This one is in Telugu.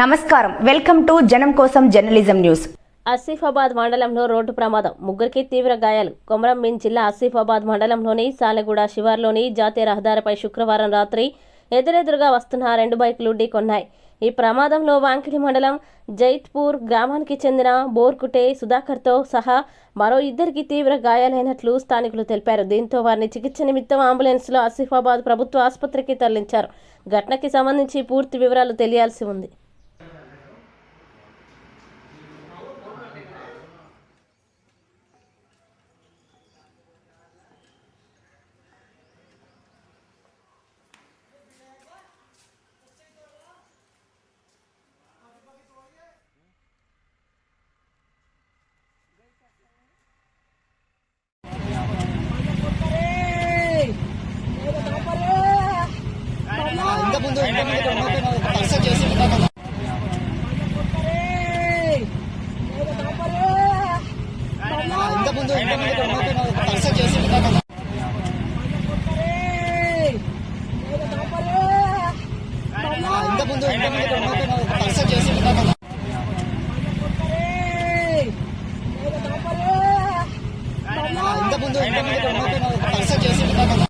నమస్కారం. వెల్కమ్ టు జనం కోసం జర్నలిజం న్యూస్. ఆసిఫాబాద్ మండలంలో రోడ్డు ప్రమాదం. ముగ్గురికి తీవ్ర గాయాలు. కొమరంబీన్ జిల్లా ఆసిఫాబాద్ మండలంలోని సాలెగూడ శివార్లోని జాతీయ రహదారిపై శుక్రవారం రాత్రి ఎదురెదురుగా వస్తున్న రెండు బైకులు ఢీకొన్నాయి. ఈ ప్రమాదంలో వాంకిడి మండలం జైత్పూర్ గ్రామానికి చెందిన బోర్కుటే సుధాకర్తో సహా మరో ఇద్దరికి తీవ్ర గాయాలైనట్లు స్థానికులు తెలిపారు. దీంతో వారిని చికిత్స నిమిత్తం అంబులెన్స్లో ఆసిఫాబాద్ ప్రభుత్వ ఆసుపత్రికి తరలించారు. ఘటనకి సంబంధించి పూర్తి వివరాలు తెలియాల్సి ఉంది. ఇంతకుముందు ఇంతకుముందు పర్స చేసి ఇంతకుముందు ఇంతకుముందు పర్స చేసి ఇంతకుముందు ఇంతకుముందు పర్స చేసి